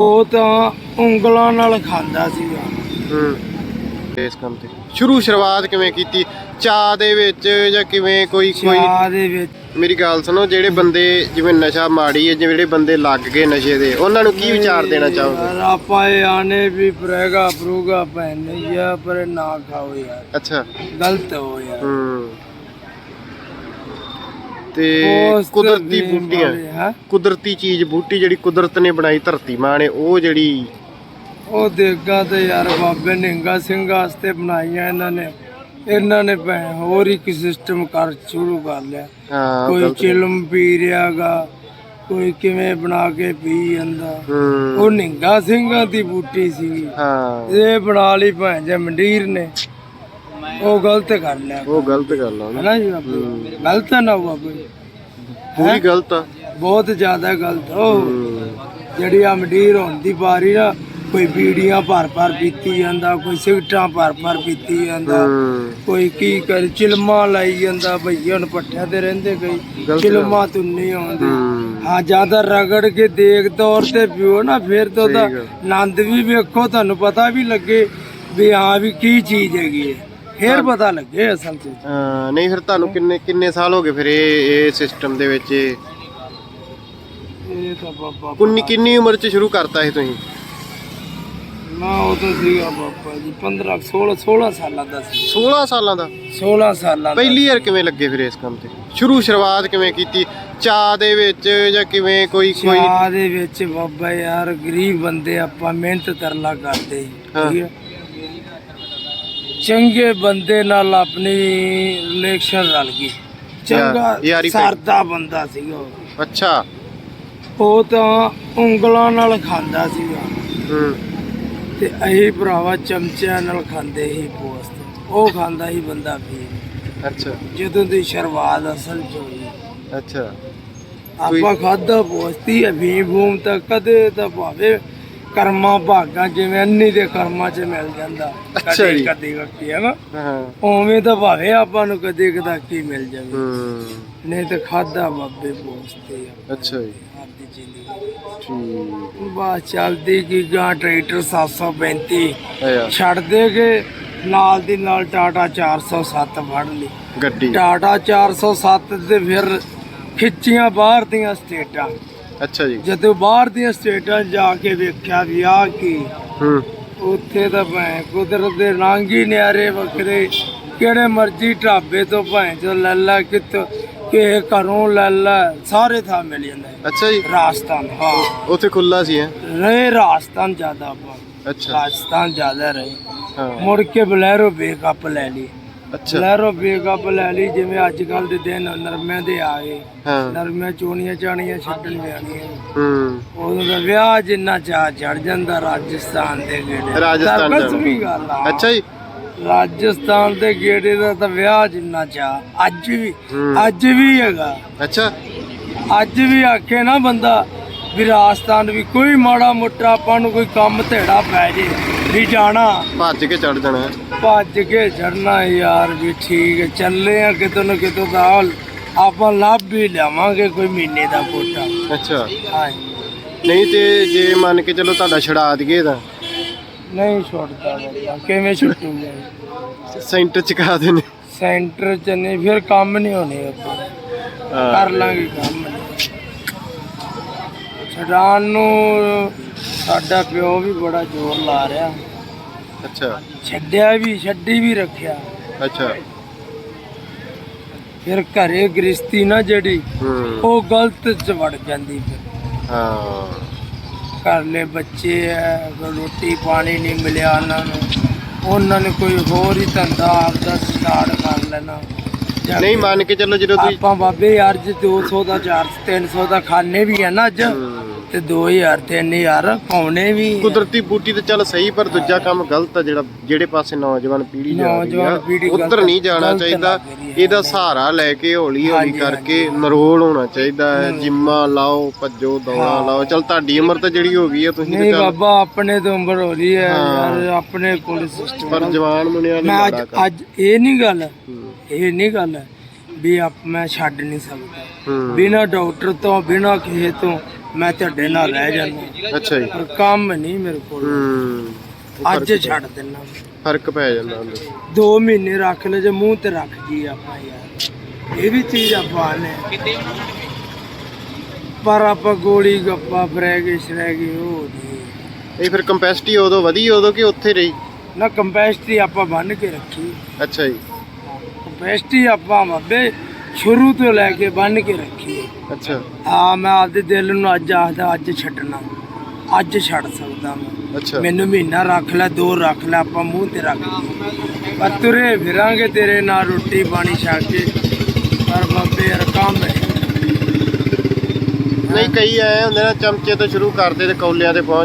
ਉਹ ਤਾਂ ਉਂਗਲਾਂ ਨਾਲ ਖਾਂਦਾ ਸੀਗਾ। ਹੂੰ। ਇਸ ਕੰਮ ਤੇ। ਸ਼ੁਰੂ ਸ਼ੁਰੂਆਤ ਕਿਵੇਂ ਕੀਤੀ? ਚਾਹ ਦੇ ਵਿੱਚ ਜਾਂ ਕਿਵੇਂ ਕੋਈ ਕੋਈ ਚਾਹ ਦੇ ਵਿੱਚ। ਮੇਰੀ ਗੱਲ ਸੁਣੋ ਜਿਹੜੇ ਬੰਦੇ ਜਿਵੇਂ ਨਸ਼ਾ ਮਾੜੀ ਹੈ ਜਿਹੜੇ ਬੰਦੇ ਲੱਗ ਗਏ ਨਸ਼ੇ ਦੇ ਉਹਨਾਂ ਨੂੰ ਕੀ ਵਿਚਾਰ ਦੇਣਾ ਚਾਹੋਗੇ? ਆਪਾਂ ਇਹ ਆਨੇ ਵੀ ਪ੍ਰੇਗਾ ਪ੍ਰੂਗਾ ਪਹਿਨੇ ਆ ਪਰ ਨਾ ਖਾਓ ਯਾਰ। ਅੱਛਾ। ਗਲਤ ਹੋ ਯਾਰ। ਹੂੰ। ਤੇ ਉਸ ਕੁਦਰਤੀ ਬੂਟੀਆਂ ਮਾੜੇ, ਹੈਂ? ਕੁਦਰਤੀ ਚੀਜ਼ ਬੂਟੀ ਜਿਹੜੀ ਕੁਦਰਤ ਨੇ ਬਣਾਈ ਧਰਤੀ ਮਾਂ ਨੇ ਉਹ ਜਿਹੜੀ ਉਹ ਦੇਗਾ ਤੇ ਯਾਰ ਬਾਬੇ ਨਿੰਗਾ ਸਿੰਘ ਵਾਸਤੇ ਬਣਾਈਆਂ ਇਹਨਾਂ ਨੇ। ਇਹਨਾਂ ਨੇ ਭੈ ਹੋਰ ਹੀ ਸਿਸਟਮ ਕਰ ਸ਼ੁਰੂ ਕਰ ਲਿਆ। ਹਾਂ ਕੋਈ ਗਲਤ- ਚਿਲਮ ਪੀ ਰਿਹਾਗਾ ਕੋਈ ਕਿਵੇਂ ਬਣਾ ਕੇ ਪੀ ਜਾਂਦਾ। ਹੂੰ। ਉਹ ਨਿੰਗਾ ਸਿੰਘਾਂ ਦੀ ਬੂਟੀ ਸੀ ਹਾਂ। ਇਹ ਬਣਾ ਲਈ ਭੈਣ ਜੇ ਮੰਡੀਰ ਨੇ। ਉਹ ਗਲਤ ਕਰ ਲਿਆ। ਉਹ ਗਲਤ ਗੱਲ ਆ। ਹੈ ਨਾ ਜੀ ਗਲਤ ਨਾ ਹੁਆ ਕੋਈ ਪੂਰੀ ਗਲਤ ਆ। ਬਹੁਤ ਜ਼ਿਆਦਾ ਗਲਤ ਉਹ ਜਿਹੜੀ ਆ ਮੰਡੀਰ ਹੋਣ ਦੀ ਨਾ ਕੋਈ ਬੀੜੀਆਂ ਭਰ ਭਰ ਪੀਤੀ ਜਾਂਦਾ ਕੋਈ ਸਿਗਟਾਂ ਭਰ ਭਰ ਪੀਤੀ ਜਾਂਦਾ ਹੂੰ। ਕੋਈ ਕੀ ਕਰ ਚਿਲਮਾ ਲਾਈ ਜਾਂਦਾ ਭਈਆ ਨੂੰ ਪੱਠਿਆਂ ਤੇ ਰਹਿੰਦੇ ਕਈ। ਗਲਤ ਚਿਲਮਾ ਤੁੰਨੀ ਆਉਂਦੀ। ਹੂੰ। ਹਾਂ ਜ਼ਿਆਦਾ ਰਗੜ ਕੇ ਦੇਖ ਤੌਰ ਤੇ ਪੀਓ ਨਾ ਫਿਰ ਤਾਂ ਉਹਦਾ। ਆਨੰਦ ਵੀ ਵੇਖੋ ਤੁਹਾਨੂੰ ਪਤਾ ਵੀ ਲੱਗੇ ਵੀ ਹਾਂ ਵੀ ਕੀ ਚੀਜ਼ ਹੈਗੀ ਹੈ। ਫਿਰ ਪਤਾ ਲੱਗੇ ਅਸਲ ਚ ਹਾਂ, ਨਹੀਂ ਫਿਰ ਤੁਹਾਨੂੰ ਕਿੰਨੇ ਕਿੰਨੇ ਸਾਲ ਹੋ ਗਏ ਫਿਰ ਇਹ ਇਹ ਸਿਸਟਮ ਦੇ ਵਿੱਚ ਇਹ? ਇਹ ਤਾਂ ਬਾਬਾ ਕਿੰਨੀ ਕਿੰਨੀ ਉਮਰ 'ਚ ਸ਼ੁਰੂ ਕਰਤਾ ਇਹ ਤੁਸੀਂ? ਨਾ ਉਹ ਤਾਂ ਸੀਗਾ ਬਾਬਾ ਜੀ 15 16 16 ਸਾਲਾਂ ਦਾ ਸੀ। 16 ਸਾਲਾਂ ਦਾ? 16 ਸਾਲਾਂ ਦਾ। ਪਹਿਲੀ ਵਾਰ ਕਿਵੇਂ ਲੱਗੇ ਫਿਰ ਇਸ ਕੰਮ ਤੇ? ਸ਼ੁਰੂ ਸ਼ੁਰੂਆਤ ਕਿਵੇਂ ਕੀਤੀ? ਚਾਹ ਦੇ ਵਿੱਚ ਜਾਂ ਕਿਵੇਂ ਕੋਈ ਕੋਈ ਚਾਹ ਦੇ ਵਿੱਚ ਬਾਬਾ ਯਾਰ ਗਰੀਬ ਬੰਦੇ ਆਪਾਂ ਮਿਹਨਤ ਤਰਲਾ ਕਰਦੇ ਸੀ, ਹਾਂ। ਠੀਕ ਹੈ? ਚੰਗੇ ਬੰਦੇ ਨਾਲ ਆਪਣੀ ਰਿਲੇਸ਼ਨ ਰਲ ਗਈ। ਚੰਗਾ ਯਾਰੀ ਪੈ- ਸਰਦਾ ਬੰਦਾ ਸੀਗਾ ਉਹ। ਅੱਛਾ। ਉਹ ਤਾਂ ਉਂਗਲਾਂ ਨਾਲ ਖਾਂਦਾ ਸੀਗਾ। ਹੂੰ। ਤੇ ਅਸੀਂ ਭਰਾਵਾ ਚਮਚਿਆਂ ਨਾਲ ਖਾਂਦੇ ਸੀ ਪੋਸਤ। ਉਹ ਖਾਂਦਾ ਸੀ ਬੰਦਾ ਵੀ। ਅੱਛਾ। ਜਦੋਂ ਦੀ ਸ਼ੁਰੂਆਤ ਅਸਲ ਚ ਹੋਈ। ਅੱਛਾ। ਆਪਾਂ ਖਾਦਾ ਪੋਸਤੀ ਅਫੀਮ ਬੂਮ ਤਾਂ ਕਦੇ ਤਾਂ ਭਾਵੇਂ ਕਰਮਾਂ ਭਾਗਾਂ ਜਿਵੇਂ ਅੰਨੀ ਦੇ ਕਰਮਾਂ 'ਚ ਮਿਲ ਜਾਂਦਾ ਅੱਛਾ ਕਦੇ ਜੀ। ਕਦੇ ਕਦੇ ਹੈ ਨਾ ਹਾਂ। ਉਵੇਂ ਤਾਂ ਭਾਵੇਂ ਆਪਾਂ ਨੂੰ ਕਦੇ ਕਦਾ ਕੀ ਮਿਲ ਜਾਵੇ। ਹੂੰ। ਨਹੀਂ ਤਾਂ ਖਾਦਾ ਬਾਬੇ ਪੋਸਤੇ ਅੱਛਾ ਜੀ। ਆਪਦੀ ਜ਼ਿੰਦਗੀ ਠੀਕ। ਬਾ ਚੱਲਦੀ ਕੀ ਗਾਂ ਟਰੈਕਟਰ 735 ਆਇਆ ਛੱਡ ਦੇ ਕੇ ਨਾਲ ਦੀ ਨਾਲ ਟਾਟਾ 407 ਫੜ ਲਈ। ਗੱਡੀ। ਟਾਟਾ 407 ਤੇ ਫਿਰ ਖਿੱਚੀਆਂ ਬਾਹਰ ਦੀਆਂ ਸਟੇਟਾਂ। ਅੱਛਾ ਜੀ। ਜਦੋਂ ਬਾਹਰ ਦੀਆਂ ਸਟੇਟਾਂ ਜਾ ਕੇ ਵੇਖਿਆ ਵੀ ਆ ਕੀ ਹੂੰ। ਉੱਥੇ ਤਾਂ ਭੈਣ ਕੁਦਰਤ ਦੇ ਹੀ ਨਿਆਰੇ ਵੱਖਰੇ। ਕਿਹੜੇ ਮਰਜ਼ੀ ਢਾਬੇ ਤੋਂ ਭੈਣ ਚੋ ਲੈ ਲੈ ਕਿਤੋਂ ਕਿਸੇ ਘਰੋਂ ਲੈ ਲੈ ਸਾਰੇ ਥਾਂ ਮਿਲ ਜਾਂਦਾ। ਹੈ। ਅੱਛਾ ਜੀ। ਰਾਜਸਥਾਨ ਹਾਂ। ਉੱਥੇ ਖੁੱਲਾ ਸੀ ਹੈ? ਰਹੇ ਰਾਜਸਥਾਨ ਜ਼ਿਆਦਾ ਆਪਾਂ ਅੱਛਾ। ਰਾਜਸਥਾਨ ਜ਼ਿਆਦਾ ਰਹੇ। ਹਾਂ। ਮੁੜ ਕੇ ਬਲੈਰੋ ਬੇਕਅਪ ਲੈ ਲਈ। ਅੱਛਾ। ਬਲੈਰੋ ਬੇਕਅਪ ਲੈ ਲਈ ਜਿਵੇਂ ਅੱਜ ਕੱਲ ਦੇ ਦਿਨ ਨਰਮਿਆਂ ਦੇ ਆ ਗਏ ਹਾਂ। ਨਰਮਿਆਂ ਚੋਣੀਆਂ ਚਾਣੀਆਂ ਛੱਡਣ ਜਾਣੀਆਂ ਹੂੰ। ਉਦੋਂ ਦਾ ਵਿਆਹ ਜਿੰਨਾ ਚਾਹ ਚੜ ਜਾਂਦਾ ਰਾਜਸਥਾਨ ਦੇ ਗੇੜੇ ਰਾਜਸਥਾਨ ਦਾ। ਕਸਮੀ ਗੱਲ ਆ। ਅੱਛਾ ਜੀ। ਰਾਜਸਥਾਨ ਦੇ ਗੇੜੇ ਦਾ ਤਾਂ ਵਿਆਹ ਜਿੰਨਾ ਚਾਹ ਅੱਜ ਵੀ ਹੂੰ। ਅੱਜ ਵੀ ਹੈਗਾ। ਅੱਛਾ। ਅੱਜ ਵੀ ਆਖੇ ਨਾ ਬੰਦਾ ਵੀ ਰਾਜਸਥਾਨ ਵੀ ਕੋਈ ਮਾੜਾ ਮੋਟਾ ਆਪਾਂ ਨੂੰ ਕੋਈ ਕੰਮ ਧੇੜਾ ਪੈ ਜੇ ਵੀ ਜਾਣਾ। ਭੱਜ ਕੇ ਚੜ ਜਾਣਾ। ਹੈ। ਭੱਜ ਕੇ ਚੜਨਾ ਯਾਰ ਵੀ ਠੀਕ ਹੈ। ਚੱਲੇ ਆ ਕਿਤੋਂ ਨਾ ਕਿਤੋਂ ਦਾ ਆਪਾਂ ਲੱਭ ਵੀ ਲਿਆਵਾਂਗੇ ਕੋਈ ਮਹੀਨੇ ਦਾ ਕੋਟਾ। ਅੱਛਾ। ਹਾਂ। ਨਹੀਂ ਤੇ ਜੇ ਮੰਨ ਕੇ ਚਲੋ ਤੁਹਾਡਾ ਛੜਾ ਦਈਏ ਤਾਂ? ਨਹੀਂ ਛੁੱਟਦਾ ਬੰਦਾ ਕਿਵੇਂ ਛੁੱਟੂਗਾ? ਸੈਂਟਰ ਚ ਕਾ ਦੇਣੇ ਸੈਂਟਰ ਚ ਨਹੀਂ ਫਿਰ ਕੰਮ ਨਹੀਂ ਹੋਣੇ ਆਪਾਂ। ਕਰ ਲਾਂਗੇ ਕੰਮ। ਛਡਾਣ ਨੂੰ ਸਾਡਾ ਪਿਓ ਵੀ ਬੜਾ ਜ਼ੋਰ ਲਾ ਰਿਹਾ। ਅੱਛਾ। ਛੱਡਿਆ ਵੀ ਛੱਡੀ ਵੀ ਰੱਖਿਆ। ਅੱਛਾ। ਫਿਰ ਘਰੇ ਗ੍ਰਸਤੀ ਨਾ ਜਿਹੜੀ ਉਹ ਗਲਤ ਚ ਵੜ ਜਾਂਦੀ ਫਿਰ। ਹਾਂ। ਘਰਲੇ ਬੱਚੇ ਐ ਰੋਟੀ ਪਾਣੀ ਨਹੀਂ ਮਿਲਿਆ ਉਹਨਾਂ ਨੂੰ। ਉਹਨਾਂ ਨੇ ਕੋਈ ਹੋਰ ਹੀ ਧੰਦਾ ਆਪਦਾ ਸਟਾਰਟ ਕਰ ਲੈਣਾ। ਨਹੀਂ ਮੰਨ ਕੇ ਚੱਲੋ ਜਦੋਂ ਤੁਸੀਂ ਆਪਾਂ ਬਾਬੇ ਯਾਰ ਜੇ 200 ਦਾ 400 300 ਦਾ ਖਾਣੇ ਵੀ ਆ ਨਾ ਅੱਜ। ਤੇ 2000 3000 ਪਾਉਣੇ ਵੀ। ਕੁਦਰਤੀ ਬੂਟੀ ਤੇ ਚੱਲ ਸਹੀ ਪਰ ਦੂਜਾ ਕੰਮ ਗਲਤ ਆ ਜਿਹੜਾ ਜਿਹੜੇ ਪਾਸੇ ਨੌਜਵਾਨ ਪੀੜ੍ਹੀ ਜਾ ਰਹੀ ਨੌਜਵਾਨ ਆ ਗਲਤ- ਉੱਧਰ ਨਹੀਂ ਜਾਣਾ ਗਲਤ ਚਾਹੀਦਾ। ਲੱਗ ਰਹੀ ਹੈ। ਇਹਦਾ ਸਹਾਰਾ ਲੈ ਕੇ ਹੌਲੀ ਹੌਲੀ ਹਾਂਜੀ, ਕਰਕੇ ਨਰੋਲ ਹੋਣਾ ਚਾਹੀਦਾ ਹੈ। ਜਿੰਮਾਂ ਲਾਓ ਭੱਜੋ ਦੌੜਾਂ ਲਾਓ। ਚੱਲ ਤੁਹਾਡੀ ਉਮਰ ਤਾਂ ਜਿਹੜੀ ਹੋ ਗਈ ਆ ਤੁਸੀਂ ਨਹੀਂ ਤਾਂ ਚੱਲ ਬਾਬਾ ਆਪਣੇ ਤੋਂ ਉਮਰ ਹੋ ਰਹੀ ਹੈ। ਯਾਰ ਆਪਣੇ ਕੋਲ ਸਿਸਟਮ ਪਰ ਜਵਾਨ ਮੁੰਡਿਆਂ ਨੇ ਮੈਂ ਅੱਜ ਅੱਜ ਇਹ ਨਹੀਂ ਗੱਲ ਹੂੰ। ਇਹ ਨਹੀਂ ਗੱਲ ਵੀ ਆਪ ਮੈਂ ਛੱਡ ਨਹੀਂ ਸਕਦਾ। ਹੂੰ। ਬਿਨਾ ਡਾਕਟਰ ਤੋਂ ਬਿਨਾ ਕਿਸੇ ਤੋਂ ਮੈਂ ਤੁਹਾਡੇ ਨਾਲ ਰਹਿ ਜਾਂਦਾ। ਅੱਛਾ ਜੀ। ਪਰ ਕੰਮ ਨਹੀਂ ਮੇਰੇ ਕੋਲ। ਹੂੰ। ਅੱਜ ਛੱਡ ਦਿੰਨਾ ਫ਼ਰਕ ਪੈ ਜਾਂਦਾ ਹੁੰਦਾ। ਦੋ ਮਹੀਨੇ ਰੱਖ ਲੈ ਜੇ ਮੂੰਹ ਤੇ ਰੱਖ ਜੀ ਆਪਾਂ ਯਾਰ। ਇਹ ਵੀ ਚੀਜ਼ ਆਪਾਂ ਨੇ। ਪਰ ਆਪਾਂ ਗੋਲੀ ਗੱਪਾ ਬਰੈਗਿਸ਼ ਰਹਿ ਗਈ ਉਹ ਨਹੀਂ। ਇਹ ਫਿਰ ਕੰਪੈਸਿਟੀ ਉਦੋਂ ਵਧੀ ਉਦੋਂ ਕਿ ਉੱਥੇ ਰਹੀ? ਨਾ ਕੰਪੈਸਟੀ ਆਪਾਂ ਬੰਨ ਕੇ ਰੱਖੀ। ਅੱਛਾ ਜੀ। ਕੰਪੈਸਟੀ ਆਪਾਂ ਬਾਬੇ ਸ਼ੁਰੂ ਤੋਂ ਲੈ ਕੇ ਬੰਨ ਕੇ ਰੱਖੀ ਅੱਛਾ। ਆ ਮੈਂ ਆਪਦੇ ਦਿਲ ਨੂੰ ਅੱਜ ਆਖਦਾ ਅੱਜ ਛੱਡਣਾ। ਅੱਜ ਛੱਡ ਸਕਦਾ ਮੈਂ। ਅੱਛਾ। ਮੈਨੂੰ ਮਹੀਨਾ ਰੱਖ ਲੈ ਦੋ ਰੱਖ ਲੈ ਆਪਾਂ ਮੂੰਹ ਤੇ ਰੱਖ। ਪਰ ਤੁਰੇ ਫਿਰਾਂਗੇ ਤੇਰੇ ਨਾਲ ਰੋਟੀ ਪਾਣੀ ਛਕ ਕੇ। ਪਰ ਬਾਬੇ ਯਾਰ ਕੰਮ ਹੈ। ਨਹੀਂ ਕਈ ਆਏ ਹੁੰਦੇ ਨਾ ਚਮਚੇ ਤੋਂ ਸ਼ੁਰੂ ਕਰਦੇ ਤੇ ਕੌਲਿਆਂ ਤੇ ਪਹੁੰਚ